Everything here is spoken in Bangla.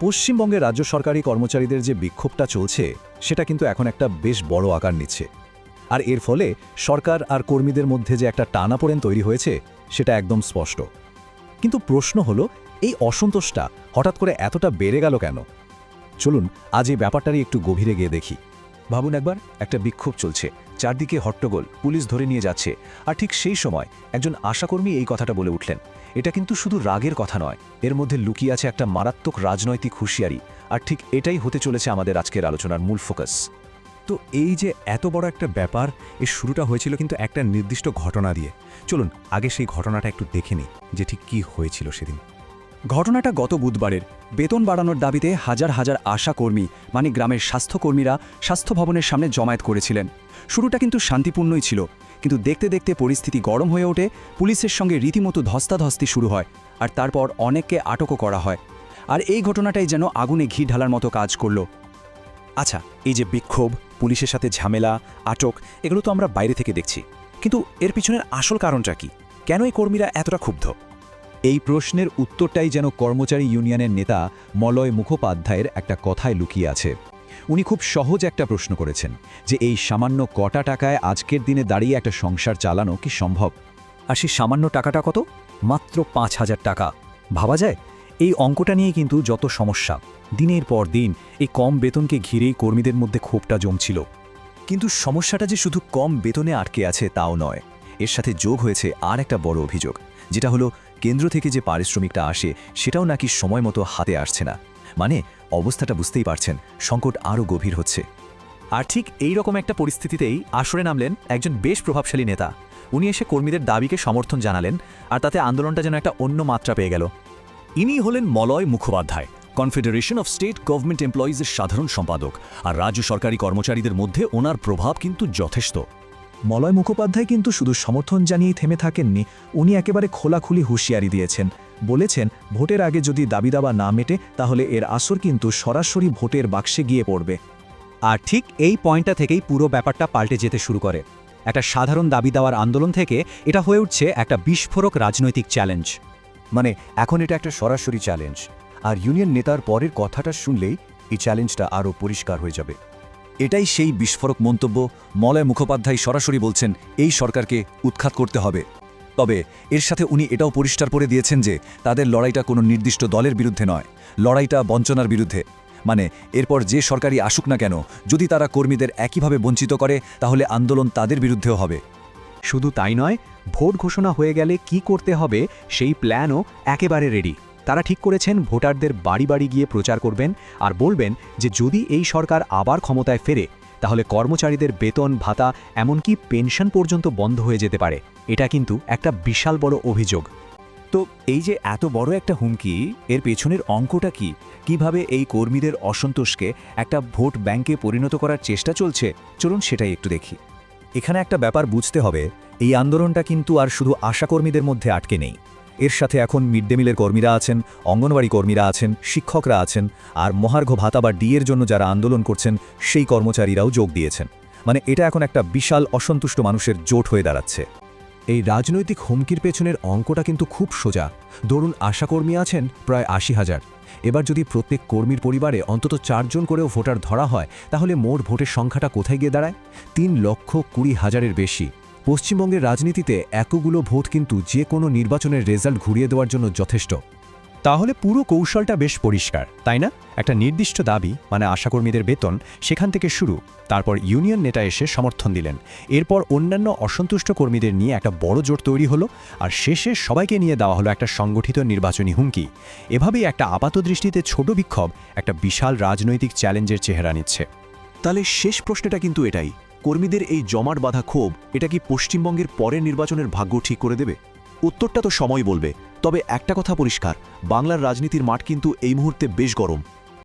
পশ্চিমবঙ্গে রাজ্য সরকারি কর্মচারীদের যে বিক্ষোভটা চলছে, সেটা কিন্তু এখন একটা বেশ বড় আকার নিচ্ছে। আর এর ফলে সরকার আর কর্মীদের মধ্যে যে একটা টানাপোড়েন তৈরি হয়েছে, সেটা একদম স্পষ্ট। কিন্তু প্রশ্ন হলো, এই অসন্তোষটা হঠাৎ করে এতটা বেড়ে গেল কেন? চলুন, আজ এই ব্যাপারটারই একটু গভীরে গিয়ে দেখি। ভাবুন একবার, একটা বিক্ষোভ চলছে। চারদিকে হট্টগোল, পুলিশ ধরে নিয়ে যাচ্ছে। আর ঠিক সেই সময় একজন আশাকর্মী এই কথাটা বলে উঠলেন। এটা কিন্তু শুধু রাগের কথা নয়, এর মধ্যে লুকিয়ে আছে একটা মারাত্মক রাজনৈতিক হুঁশিয়ারি। আর ঠিক এটাই হতে চলেছে আমাদের আজকের আলোচনার মূল ফোকাস। তো এই যে এত বড় একটা ব্যাপার, এর শুরুটা হয়েছিল কিন্তু একটা নির্দিষ্ট ঘটনা দিয়ে। চলুন, আগে সেই ঘটনাটা একটু দেখে নিই যে ঠিক কী হয়েছিল সেদিন। ঘটনাটা গত বুধবারের। বেতন বাড়ানোর দাবিতে হাজার হাজার আশা কর্মী মানে গ্রামের স্বাস্থ্যকর্মীরা স্বাস্থ্য ভবনের সামনে জমায়েত করেছিলেন। শুরুটা কিন্তু শান্তিপূর্ণই ছিল। কিন্তু দেখতে দেখতে পরিস্থিতি গরম হয়ে ওঠে, পুলিশের সঙ্গে রীতিমতো ধস্তাধস্তি শুরু হয়, আর তারপর অনেককে আটকও করা হয়। আর এই ঘটনাটাই যেন আগুনে ঘি ঢালার মতো কাজ করল। আচ্ছা এই যে বিক্ষোভ, পুলিশের সাথে ঝামেলা, আটক, এগুলো তো আমরা বাইরে থেকে দেখছি। কিন্তু এর পিছনের আসল কারণটা কি? কেন এই কর্মীরা এতটা ক্ষুব্ধ? এই প্রশ্নের উত্তরটাই যেন কর্মচারী ইউনিয়নের নেতা মলয় মুখোপাধ্যায়ের একটা কথায় লুকিয়ে আছে। উনি খুব সহজ একটা প্রশ্ন করেছেন যে এই সামান্য কটা টাকায় আজকের দিনে দাঁড়িয়ে একটা সংসার চালানো কি সম্ভব? আর সেই সামান্য টাকাটা কত? মাত্র পাঁচ হাজার টাকা। ভাবা যায়? এই অঙ্কটা নিয়ে কিন্তু যত সমস্যা। দিনের পর দিন এই কম বেতনকে ঘিরেই কর্মীদের মধ্যে ক্ষোভটা জমছিল। কিন্তু সমস্যাটা যে শুধু কম বেতনে আটকে আছে তাও নয়। এর সাথে যোগ হয়েছে আর একটা বড় অভিযোগ, যেটা হলো কেন্দ্র থেকে যে পারিশ্রমিকটা আসে, সেটাও নাকি সময় মতো হাতে আসছে না। মানে অবস্থাটা বুঝতেই পারছেন, সংকট আরও গভীর হচ্ছে। আর ঠিক এই রকম একটা পরিস্থিতিতেই আসরে নামলেন একজন বেশ প্রভাবশালী নেতা। উনি এসে কর্মীদের দাবিকে সমর্থন জানালেন, আর তাতে আন্দোলনটা যেন একটা অন্য মাত্রা পেয়ে গেল। ইনি হলেন Malay Mukhopadhyay confederation of state government এমপ্লয়িজের সাধারণ সম্পাদক, আর রাজ্য সরকারি কর্মচারীদের মধ্যে ওনার প্রভাব কিন্তু যথেষ্ট। মলয় মুখোপাধ্যায় কিন্তু শুধু সমর্থন জানিয়েই থেমে থাকেননি, উনি একেবারে খোলাখুলি হুঁশিয়ারি দিয়েছেন। বলেছেন, ভোটের আগে যদি দাবি দাবা না মেটে, তাহলে এর আসর কিন্তু সরাসরি ভোটের বাক্সে গিয়ে পড়বে। আর ঠিক এই পয়েন্টটা থেকেই পুরো ব্যাপারটা পাল্টে যেতে শুরু করে। একটা সাধারণ দাবি দেওয়ার আন্দোলন থেকে এটা হয়ে উঠছে একটা বিস্ফোরক রাজনৈতিক চ্যালেঞ্জ। মানে এখন এটা একটা সরাসরি চ্যালেঞ্জ। আর ইউনিয়ন নেতার পরের কথাটা শুনলেই এই চ্যালেঞ্জটা আরও পরিষ্কার হয়ে যাবে। এটাই সেই বিস্ফোরক মন্তব্য মলয় মুখোপাধ্যায় সরাসরি বলছেন, এই সরকারকে উৎখাত করতে হবে। তবে এর সাথে উনি এটাও পরিষ্কার করে দিয়েছেন যে, তাদের লড়াইটা কোনো নির্দিষ্ট দলের বিরুদ্ধে নয়, লড়াইটা বঞ্চনার বিরুদ্ধে। মানে এরপর যে সরকারি আসুক না কেন, যদি তারা কর্মীদের একইভাবে বঞ্চিত করে, তাহলে আন্দোলন তাদের বিরুদ্ধেও হবে। শুধু তাই নয়, ভোট ঘোষণা হয়ে গেলে কি করতে হবে, সেই প্ল্যানও একেবারে রেডি তারা ঠিক করেছেন ভোটারদের বাড়ি বাড়ি গিয়ে প্রচার করবেন আর বলবেন যে যদি এই সরকার আবার ক্ষমতায় ফেরে, তাহলে কর্মচারীদের বেতন, ভাতা, এমনকি পেনশন পর্যন্ত বন্ধ হয়ে যেতে পারে। এটা কিন্তু একটা বিশাল বড় অভিযোগ। তো এই যে এত বড় একটা হুমকি, এর পেছনের অঙ্কটা কি? কীভাবে এই কর্মীদের অসন্তোষকে একটা ভোট ব্যাংকে পরিণত করার চেষ্টা চলছে? চলুন সেটাই একটু দেখি। এখানে একটা ব্যাপার বুঝতে হবে, এই আন্দোলনটা কিন্তু আর শুধু আশাকর্মীদের মধ্যে আটকে নেই। এর সাথে এখন মিড ডে মিলের কর্মীরা আছেন, অঙ্গনওয়াড়ি কর্মীরা আছেন, শিক্ষকরা আছেন আর মহার্ঘ ভাতা বা ডিয়ের জন্য যারা আন্দোলন করছেন, সেই কর্মচারীরাও যোগ দিয়েছেন। মানে এটা এখন একটা বিশাল অসন্তুষ্ট মানুষের জোট হয়ে দাঁড়াচ্ছে। এই রাজনৈতিক হুমকির পেছনের অঙ্কটা কিন্তু খুব সোজা। ধরুন আশাকর্মী আছেন প্রায় আশি হাজার। এবার যদি প্রত্যেক কর্মীর পরিবারে অন্তত চারজন করেও ভোটার ধরা হয়, তাহলে মোট ভোটের সংখ্যাটা কোথায় গিয়ে দাঁড়ায়? তিন লক্ষ কুড়ি হাজারের বেশি। পশ্চিমবঙ্গের রাজনীতিতে একগুলো ভোট কিন্তু যে কোনো নির্বাচনের রেজাল্ট ঘুরিয়ে দেওয়ার জন্য যথেষ্ট। তাহলে পুরো কৌশলটা বেশ পরিষ্কার, তাই না? একটা নির্দিষ্ট দাবি মানে আশাকর্মীদের বেতন, সেখান থেকে শুরু। তারপর ইউনিয়ন নেতা এসে সমর্থন দিলেন। এরপর অন্যান্য অসন্তুষ্ট কর্মীদের নিয়ে একটা বড় জোট তৈরি হলো, আর শেষে সবাইকে নিয়ে দেওয়া হলো একটা সংগঠিত নির্বাচনী হুমকি। এভাবেই একটা আপাতদৃষ্টিতে ছোট বিক্ষোভ একটা বিশাল রাজনৈতিক চ্যালেঞ্জের চেহারা নিচ্ছে। তাহলে শেষ প্রশ্নটা কিন্তু এটাই কর্মীদের এই জমাট বাঁধা ক্ষোভ, এটা কি পশ্চিমবঙ্গের পরের নির্বাচনের ভাগ্য ঠিক করে দেবে? উত্তরটা তো সময় বলবে। তবে একটা কথা পরিষ্কার, বাংলার রাজনীতির মাঠ কিন্তু এই মুহূর্তে বেশ গরম।